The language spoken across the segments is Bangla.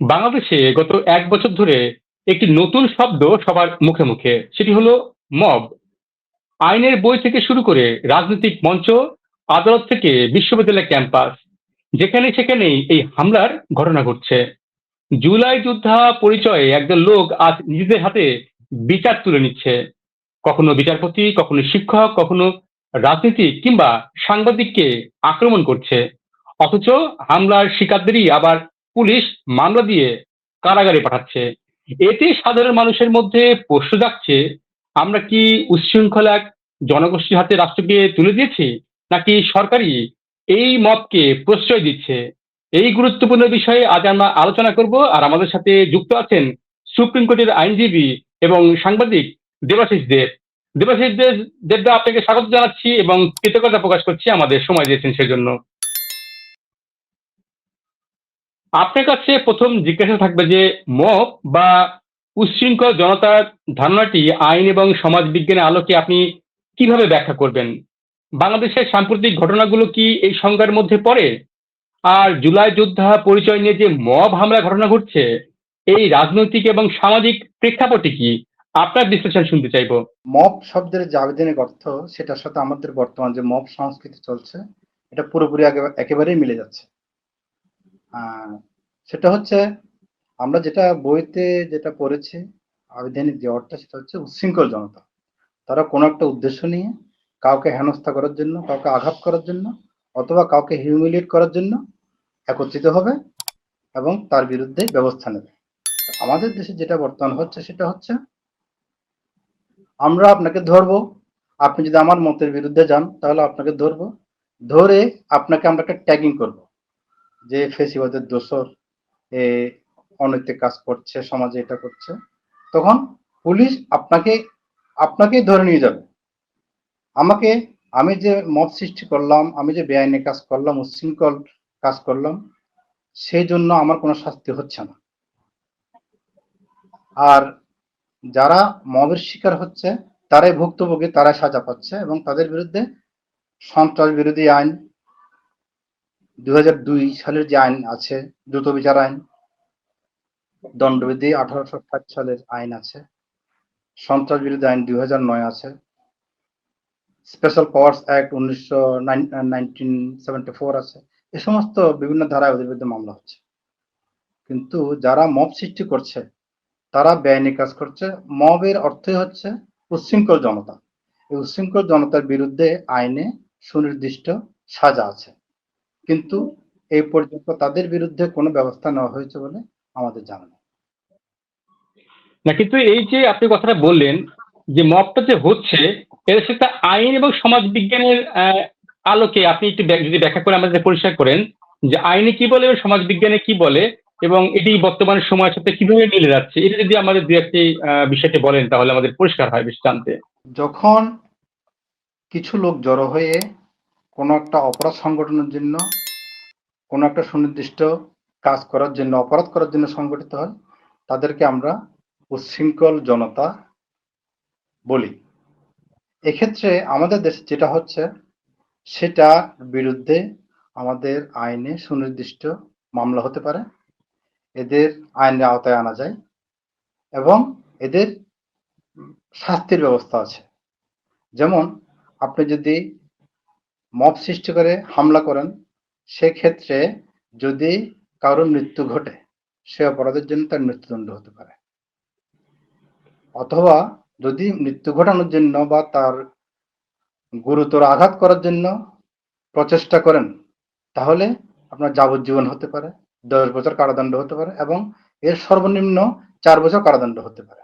বাংলাদেশে গত এক বছর ধরে একটি নতুন শব্দ সবার মুখে মুখে। সেটি হলো মব। আইনের বই থেকে শুরু করে রাজনৈতিক মঞ্চ, আদালত থেকে বিশ্ববিদ্যালয় ক্যাম্পাস, যেখানে সেখানেই এই হামলার ঘটনা ঘটছে। জুলাই যোদ্ধা পরিচয়ে একজন লোক আজ নিজেদের হাতে বিচার তুলে নিচ্ছে। কখনো বিচারপতি, কখনো শিক্ষক, কখনো রাজনীতি কিংবা সাংবাদিককে আক্রমণ করছে। অথচ হামলার শিকারদেরই আবার পুলিশ মামলা দিয়ে কারাগারে পাঠাচ্ছে। এতে সাধারণ মানুষের মধ্যে প্রশ্ন জাগছে, আমরা কি উচ্ছৃঙ্খলা এক জনগোষ্ঠীর হাতে রাষ্ট্রকে তুলে দিয়েছি, নাকি সরকারি এই মতকে প্রশ্রয় দিচ্ছে? এই গুরুত্বপূর্ণ বিষয়ে আজ আমরা আলোচনা করব, আর আমাদের সাথে যুক্ত আছেন সুপ্রিম কোর্টের আইনজীবী এবং সাংবাদিক দেবাশিস দেব। দেবাশিস দেব, দেবদা, আপনাকে স্বাগত জানাচ্ছি এবং কৃতজ্ঞতা প্রকাশ করছি আমাদের সময় দিয়েছেন সেজন্য। আপনার কাছে প্রথম জিজ্ঞাসা থাকবে যে মব বা উচ্ছৃঙ্খল জনতার ধারণাটি আইন এবং সমাজ বিজ্ঞানের আলোকে আপনি কীভাবে ব্যাখ্যা করবেন? বাংলাদেশের সাম্প্রতিক ঘটনাগুলো কি এই সংজ্ঞার মধ্যে পড়ে? আর জুলাই যোদ্ধা পরিচয় নিয়ে যে মব হামলা ঘটনা ঘটছে, এই রাজনৈতিক এবং সামাজিক প্রেক্ষাপটে কি আপনার বিশ্লেষণ শুনতে চাইব? মব শব্দের যে আবেদনিক অর্থ সেটার সাথে আমাদের বর্তমান যে মব সংস্কৃতি চলছে, এটা পুরোপুরি একেবারে- একেবারেই মিলে যাচ্ছে। সেটা হচ্ছে আমরা যেটা বইতে যেটা পড়েছি আবেদনিক যে অর্থ সেটা হচ্ছে উচ্ছৃঙ্খল জনতা। তারা কোনো একটা উদ্দেশ্য নিয়ে কাউকে হেনস্থা করার জন্য, কাউকে আঘাত করার জন্য, অথবা কাউকে হিউমিলিয়েট করার জন্য একত্রিত হবে এবং তার বিরুদ্ধে ব্যবস্থা নেবে। আমাদের দেশে যেটা বর্তমান হচ্ছে, সেটা হচ্ছে আমরা আপনাকে ধরবো, আপনি যদি আমার মতের বিরুদ্ধে যান, তাহলে আপনাকে ধরবো। ধরে আপনাকে আমরা একটা ট্যাগিং করব। যে ফেসিবাদের দোষর, এ অনৈতিক কাজ করছে, সমাজে এটা করছে, তখন পুলিশ আপনাকে, আপনাকেই ধরে নিয়ে যাবে। আমাকে, আমি যে মত সৃষ্টি করলাম, আমি যে বেআইনি কাজ করলাম, উচ্ছৃঙ্খল কাজ করলাম, সেই জন্য আমার কোনো শাস্তি হচ্ছে না। আর যারা মবের শিকার হচ্ছে, তারাই ভুক্তভোগী, তারাই সাজা পাচ্ছে এবং তাদের বিরুদ্ধে সন্ত্রাস বিরোধী আইন দুই হাজার দুই সালের যে আইন আছে, দ্রুত বিচার আইন, দণ্ডবিধি আঠারোশো ষাট সালের আইন আছে, সন্ত্রাস বিরোধী আইন দুই নয় আছে, স্পেশাল পাওয়ার্স অ্যাক্ট উনিশশো আছে, এ সমস্ত বিভিন্ন ধারায় ওদের বিরুদ্ধে মামলা হচ্ছে। কিন্তু যারা মব সৃষ্টি করছে, তারা বেআইনি কাজ করছে, মবের অর্থই হচ্ছে উচ্ছৃঙ্খল জনতা। এই উচ্ছৃঙ্খল জনতার বিরুদ্ধে আইনে সুনির্দিষ্ট সাজা আছে। কিন্তু এই পর্যন্ত তাদের বিরুদ্ধে কোনো ব্যবস্থা নেওয়া হয়েছে বলে আমাদের জানা নেই। না কিন্তু এই যে আপনি কথাটা বললেন যে মপটা যে হচ্ছে এর সেটা আইন এবং সমাজ বিজ্ঞানের আলোকে আপনি একটু যদি ব্যাখ্যা করে আমাদের পরিষ্কার করেন যে আইনে কি বলে এবং সমাজ বিজ্ঞানে কি বলে এবং এটি বর্তমান সময়ের সাথে কীভাবে মিলে যাচ্ছে এটা যদি আমাদের দু একটি আহ, বিষয়টি বলেন তাহলে আমাদের পরিষ্কার হয় বেশ জানতে। যখন কিছু লোক জড়ো হয়ে কোনো একটা অপরাধ সংগঠনের জন্য, কোনো একটা সুনির্দিষ্ট কাজ করার জন্য, অপরাধ করার জন্য সংগঠিত হয়, তাদেরকে আমরা উচ্ছৃঙ্খল জনতা বলি। এক্ষেত্রে আমাদের দেশে যেটা হচ্ছে সেটা বিরুদ্ধে আমাদের আইনে সুনির্দিষ্ট মামলা হতে পারে, এদের আইনের আওতায় আনা যায়, এবং এদের শাস্তির ব্যবস্থা আছে। যেমন আপনি যদি মব সৃষ্টি করে হামলা করেন, সেক্ষেত্রে যদি কারোর মৃত্যু ঘটে, সে অপরাধের জন্য তার মৃত্যুদণ্ড হতে পারে। অথবা যদি মৃত্যু ঘটানোর জন্য বা তার গুরুতর আঘাত করার জন্য প্রচেষ্টা করেন, তাহলে আপনার যাবজ্জীবন হতে পারে, দশ বছর কারাদণ্ড হতে পারে এবং এর সর্বনিম্ন চার বছর কারাদণ্ড হতে পারে।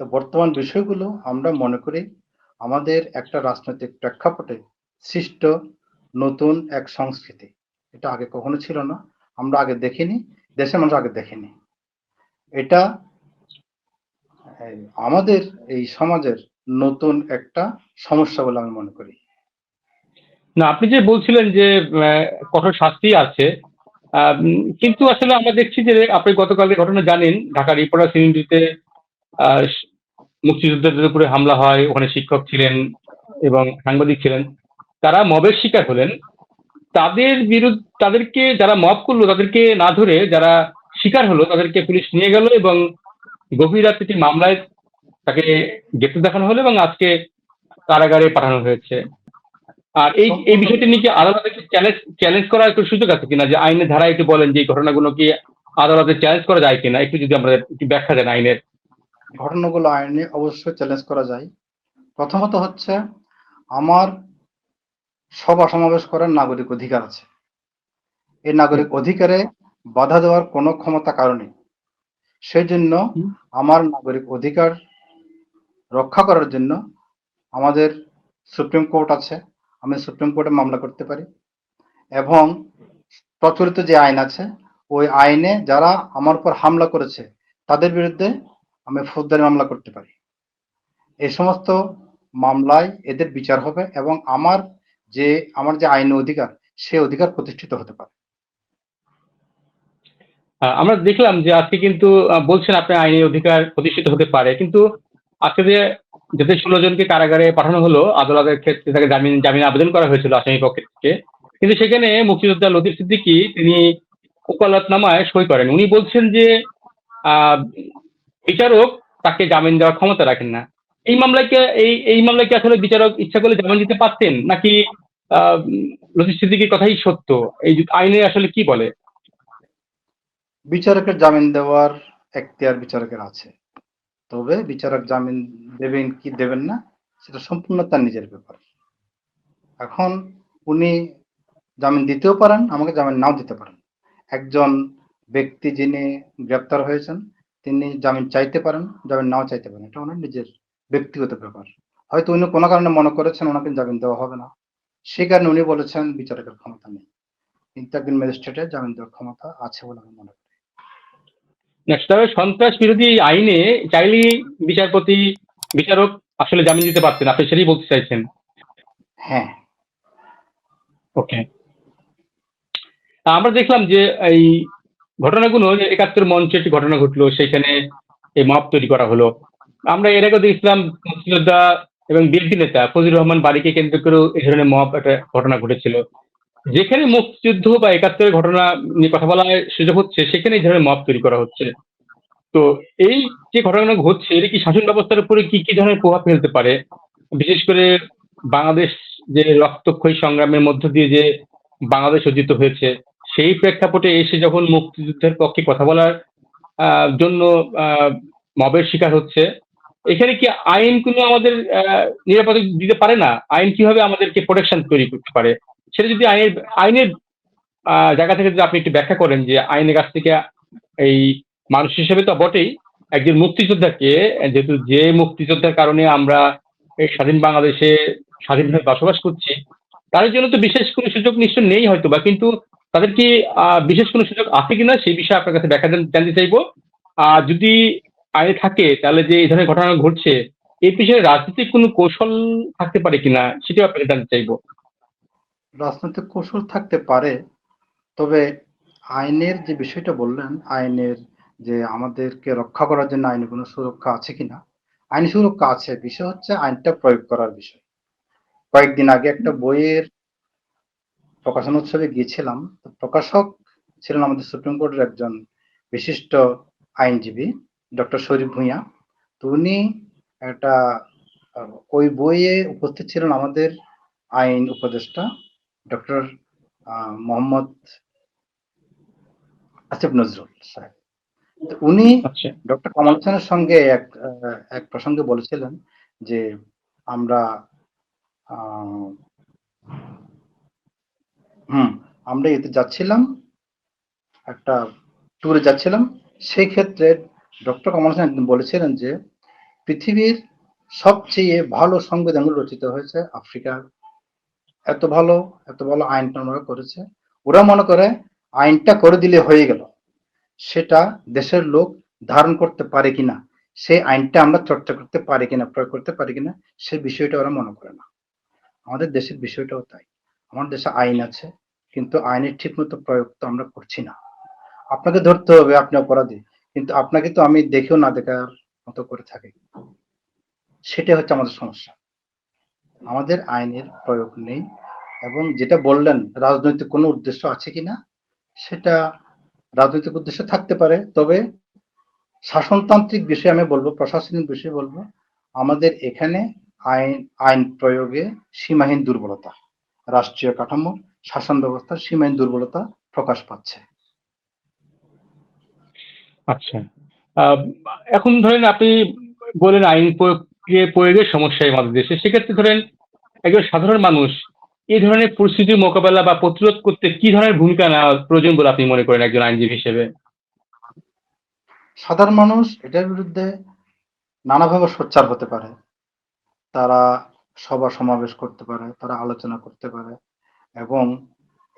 তো বর্তমান বিষয়গুলো আমরা মনে করি আমাদের একটা রাজনৈতিক প্রেক্ষাপটে সৃষ্ট নতুন এক সংস্কৃতি। এটা আগে কখনো ছিল না, আমরা আগে দেখিনি, দেশের মানুষ আগে দেখিনি। এটা আমাদের, এই সমাজের নতুন একটা সমস্যা বলে আমি মনে করি। না, আপনি যে বলছিলেন যে কঠোর শাস্তি আছে কিন্তু আসলে আমরা দেখছি যে, আপনি গতকালের ঘটনা জানেন ঢাকা রিপোর্টার সিলিন্ডারিতে মুক্তিযোদ্ধাদের উপরে হামলা হয়, ওখানে শিক্ষক ছিলেন এবং সাংবাদিক ছিলেন। তারা মবের শিকার হলেন। তাদের বিরুদ্ধে, তাদেরকে যারা মব করল, তাদেরকে না ধরে যারা শিকার হলো, তাদেরকে পুলিশ নিয়ে গেল এবং গভীর রাতে একটি মামলায় তাকে গ্রেপ্তার দেখানো হলো এবং আজকে কারাগারে পাঠানো হয়েছে। আর এই এই বিষয়টি নিয়ে কি আদালতে চ্যালেঞ্জ চ্যালেঞ্জ করার একটু সুযোগ আছে কিনা? যে আইনের ধারা একটু বলেন যে এই ঘটনাগুলো কি আদালতে চ্যালেঞ্জ করা যায় কিনা? একটু যদি আমরা একটু ব্যাখ্যা দেন আইনের। ঘটনাগুলো আইনে অবশ্যই চ্যালেঞ্জ করা যায়। প্রথমত হচ্ছে আমার সভা সমাবেশ করার নাগরিক অধিকার আছে। এই নাগরিক অধিকারে বাধা দেওয়ার কোনো ক্ষমতা কারণে সেই জন্য আমার নাগরিক অধিকার রক্ষা করার জন্য আমাদের সুপ্রিম কোর্ট আছে। আমি সুপ্রিম কোর্টে মামলা করতে পারি। এবং প্রচলিত যে আইন আছে ওই আইনে যারা আমার উপর হামলা করেছে তাদের বিরুদ্ধে আমি ফৌজদারি মামলা করতে পারি। এই সমস্ত মামলায় এদের বিচার হবে এবং আমার যে আমার যে আইনি অধিকার, সে অধিকার প্রতিষ্ঠিত হতে পারে। আমরা দেখলাম যে আজকে কিন্তু বলছেন আপনার আইনি অধিকার প্রতিষ্ঠিত হতে পারে, কিন্তু আজকে যে যাদের ষোলো জনকে কারাগারে পাঠানো হলো, আদালতের ক্ষেত্রে তাকে জামিন জামিন আবেদন করা হয়েছিল আসামি পক্ষে থেকে, কিন্তু সেখানে মুক্তিযোদ্ধা লতিফ সিদ্দিকী তিনি ওকালতনামায় সই করেন। উনি বলছেন যে বিচারক তাকে জামিন দেওয়ার ক্ষমতা রাখেন না। এই মামলায় কি এই এই মামলায় কি আসলে বিচারক ইচ্ছা করলে জামিন দিতে পারতেন, নাকি লতিফ সিদ্দিকীর কথাই সত্য? এই আইনে আসলে কি বলে? বিচারকের জামিন দেওয়ার এখতিয়ার বিচারকের আছে। তবে বিচারক জামিন দেবেন কি দেবেন না, সেটা সম্পূর্ণ তার নিজের ব্যাপার। এখন উনি জামিন দিতেও পারেন, আমাকে জামিন নাও দিতে পারেন। একজন ব্যক্তি যিনি গ্রেপ্তার হয়েছেন তিনি জামিন চাইতে পারেন জামিন নাও চাইতে পারেন। এটা ওনার নিজের ব্যক্তিগত ব্যাপার। হয়তো উনি কোনো কারণে মনে করেছেন ওনাকে জামিন দেওয়া হবে না। সে কারণে উনি বলেছেন বিচারকের ক্ষমতা নেই। কিন্তু একজন ম্যাজিস্ট্রেটের জামিন দেওয়ার ক্ষমতা আছে বলে আমি মনে করি। নেক্সট তবে সন্ত্রাস বিরোধী আইনে চাইলেই বিচারপতি বিচারক আসলে জামিন দিতে পারতেন। আপনি সেটাই বলতে চাইছেন। হ্যাঁ। ওকে আমরা দেখলাম যে এই ঘটনাগুলো যে একাত্তর মঞ্চে একটি ঘটনা ঘটলো, সেখানে এই মপ তৈরি করা হলো। আমরা এর আগে দেখছিলাম মুক্তিযোদ্ধা এবং বিএনপি নেতা ফজিলুর রহমান বাড়িকে কেন্দ্র করেও এই ধরনের মপ একটা ঘটনা ঘটেছিল। যেখানে মুক্তিযুদ্ধ বা একাত্তরের ঘটনা নিয়ে কথা বলার সুযোগ হচ্ছে, সেখানে এই ধরনের মপ তৈরি করা হচ্ছে। তো এই যে ঘটনাগুলো ঘটছে এটা কি শাসন ব্যবস্থার উপরে কি কি ধরনের প্রভাব ফেলতে পারে? বিশেষ করে বাংলাদেশ যে রক্তক্ষয়ী সংগ্রামের মধ্য দিয়ে যে বাংলাদেশ অর্জিত হয়েছে সেই প্রেক্ষাপটে এসে যখন মুক্তিযুদ্ধের পক্ষে কথা বলার জন্য মবের শিকার হচ্ছে, এখানে কি আইন কোনো আমাদের নিরাপত্তা দিতে পারে না? আইন কীভাবে আমাদেরকে প্রোটেকশন তৈরি করতে পারে? সেটা যদি আইনের আইনের জায়গা থেকে যদি আপনি একটু ব্যাখ্যা করেন যে আইনের কাছ থেকে এই মানুষ হিসেবে তো বটেই, একজন মুক্তিযোদ্ধাকে, যেহেতু যে মুক্তিযোদ্ধার কারণে আমরা এই স্বাধীন বাংলাদেশে স্বাধীনভাবে বসবাস করছি তাদের জন্য তো বিশেষ কোনো সুযোগ নিশ্চয় নেই হয়তো বা কিন্তু তাদের কি বিশেষ কোনো সুযোগ আছে কিনা সেই বিষয়ে আপনার কাছে ব্যাখ্যা জানতে চাইব। আর যদি আইনে থাকে তাহলে যে এই ধরনের ঘটনা ঘটছে, এর পিছনে রাজনৈতিক কোনো কৌশল থাকতে পারে কিনা সেটাও আপনাকে জানতে চাইব। রাজনৈতিক কৌশল থাকতে পারে, তবে আইনের যে বিষয়টা বললেন, আইনের যে আমাদেরকে রক্ষা করার জন্য আইনে কোনো সুরক্ষা আছে কিনা? আইনি সুরক্ষা আছে, বিষয় হচ্ছে আইনটা প্রয়োগ করার বিষয়। কয়েকদিন আগে একটা বইয়ের প্রকাশনা উৎসবে গিয়েছিলাম। তো প্রকাশক ছিলেন আমাদের সুপ্রিম কোর্টের একজন বিশিষ্ট আইনজীবী ডক্টর শরীফ ভূঁইয়া। তো উনি একটা ওই বইয়ে উপস্থিত ছিলেন আমাদের আইন উপদেষ্টা ডক্টর মোহাম্মদ আসিফ নজরুল সাহেব। উনি আচ্ছা। ডক্টর কামাল হোসেনের সঙ্গে এক এক প্রসঙ্গে বলেছিলেন যে আমরা আহ, হুম, আমরা এতে যাচ্ছিলাম, একটা ট্যুরে যাচ্ছিলাম। সেই ক্ষেত্রে ডক্টর কামাল সেন একদিন বলেছিলেন যে, পৃথিবীর সবচেয়ে ভালো সংবিধানগুলো রচিত হয়েছে আফ্রিকার এত ভালো এত ভালো আইনটা ওনারা করেছে। ওরা মনে করে আইনটা করে দিলে হয়ে গেল। সেটা দেশের লোক ধারণ করতে পারে কিনা, সেই আইনটা আমরা চর্চা করতে পারি কিনা, প্রয়োগ করতে পারি কিনা সেই বিষয়টা ওরা মনে করে না। আমাদের দেশের বিষয়টাও তাই। আমার দেশে আইন আছে, কিন্তু আইনের ঠিক মতো প্রয়োগ তো আমরা করছি না। আপনাকে ধরতে হবে, আপনি অপরাধী, কিন্তু আপনাকে তো আমি দেখেও না দেখার মতো করে থাকি। সেটা হচ্ছে আমাদের সমস্যা। আমাদের আইনের প্রয়োগ নেই, এবং যেটা বললেন, রাজনৈতিক কোনো উদ্দেশ্য আছে কিনা, সেটা রাজনৈতিক উদ্দেশ্য থাকতে পারে, তবে শাসনতান্ত্রিক বিষয়ে আমি বলব, প্রশাসনিক বিষয়ে বলব, আমাদের এখানে আইন আইন প্রয়োগে সীমাহীন দুর্বলতা। রাষ্ট্রীয় কাঠামো শাসন ব্যবস্থার সীমাহীন দুর্বলতা প্রকাশ পাচ্ছে। আচ্ছা। এখন ধরেন আপনি বলেন আইন প্রয়োগে প্রয়োগের সমস্যা আমাদের দেশে সেক্ষেত্রে ধরেন একজন সাধারণ মানুষ এই ধরনের পরিস্থিতির মোকাবেলা বা প্রতিরোধ করতে কি ধরনের ভূমিকা নেওয়া প্রয়োজন বলে আপনি মনে করেন একজন আইনজীবী হিসেবে? সাধারণ মানুষ এটার বিরুদ্ধে নানাভাবে সোচ্চার হতে পারে। তারা সভা সমাবেশ করতে পারে, তারা আলোচনা করতে পারে এবং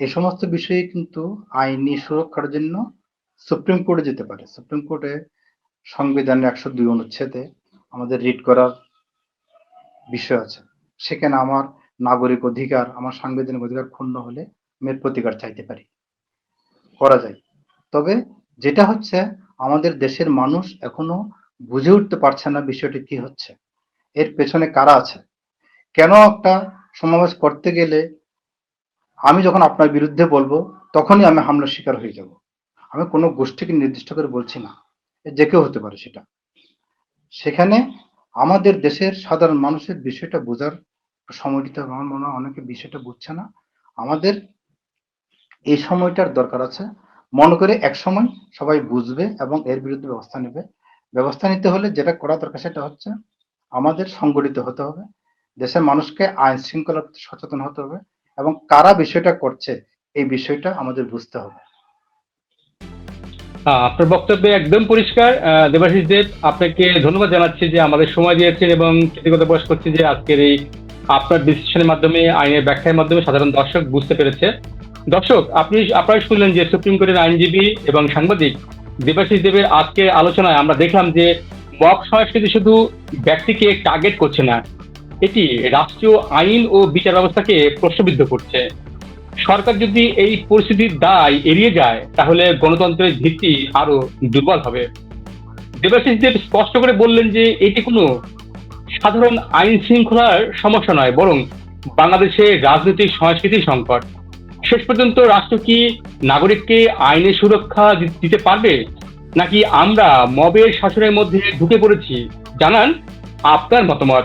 এই সমস্ত বিষয়ে কিন্তু আইনি সুরক্ষার জন্য সুপ্রিম কোর্টে যেতে পারে। সুপ্রিম কোর্টে সংবিধানের একশো দুই অনুচ্ছেদে আমাদের রিট করার বিষয় আছে। সেখানে আমার নাগরিক অধিকার, আমার সাংবিধানিক অধিকার ক্ষুণ্ণ হলে মেয়ের প্রতিকার চাইতে পারি। করা যায়। তবে যেটা হচ্ছে, আমাদের দেশের মানুষ এখনও বুঝে উঠতে পারছে না বিষয়টি কি হচ্ছে। এর পেছনে কারা আছে? কেন একটা সমাবেশ করতে গেলে আমি যখন আপনার বিরুদ্ধে বলব, তখনই আমি হামলার শিকার হয়ে যাব। আমি কোনো গোষ্ঠীকে নির্দিষ্ট করে বলছি না। যে কেউ হতে পারে সেটা। সেখানে আমাদের দেশের সাধারণ মানুষের বিষয়টা বোঝার সময় দিতে আমার মনে হয় অনেকে বিষয়টা বুঝছে না। আমাদের এই সময়টার দরকার আছে। মনে করে এক সময় সবাই বুঝবে এবং এর বিরুদ্ধে ব্যবস্থা নেবে। ব্যবস্থা নিতে হলে যেটা করা দরকার সেটা হচ্ছে আমাদের সংগঠিত হতে হবে। দেশের মানুষকে আইন শৃঙ্খলা সচেতন হতে হবে এবং কারা বিষয়টা করছে, এই বিষয়টা আমাদের বুঝতে হবে। আপনার বক্তব্যে একদম পরিষ্কার। দেবাশিস দেব, আপনাকে ধন্যবাদ জানাচ্ছি যে আমাদের সময় দিয়েছেন এবং কৃতজ্ঞতা প্রকাশ করছি যে আজকের এই আপনার ডিসিশনের মাধ্যমে, আইনের ব্যাখ্যার মাধ্যমে সাধারণ দর্শক বুঝতে পেরেছে। দর্শক, আপনি আপনারা শুনলেন যে সুপ্রিম কোর্টের আইনজীবী এবং সাংবাদিক দেবাশিস দেবের আজকের আলোচনায় আমরা দেখলাম যে মব সংস্কৃতি শুধু ব্যক্তিকে টার্গেট করছে না এটি রাষ্ট্রীয় আইন ও বিচার ব্যবস্থাকে প্রশ্নবিদ্ধ করছে। সরকার যদি এই পরিস্থিতির দায় এড়িয়ে যায়, তাহলে গণতন্ত্রের ভিত্তি আরও দুর্বল হবে। দেবাশিস দেব স্পষ্ট করে বললেন যে এটি কোনো সাধারণ আইন শৃঙ্খলার সমস্যা নয়, বরং বাংলাদেশের রাজনৈতিক সংস্কৃতির সংকট। শেষ পর্যন্ত রাষ্ট্র কি নাগরিককে আইনের সুরক্ষা দিতে পারবে? নাকি আমরা মবের শাসনের মধ্যে ঢুকে পড়েছি? জানান আপনার মতামত।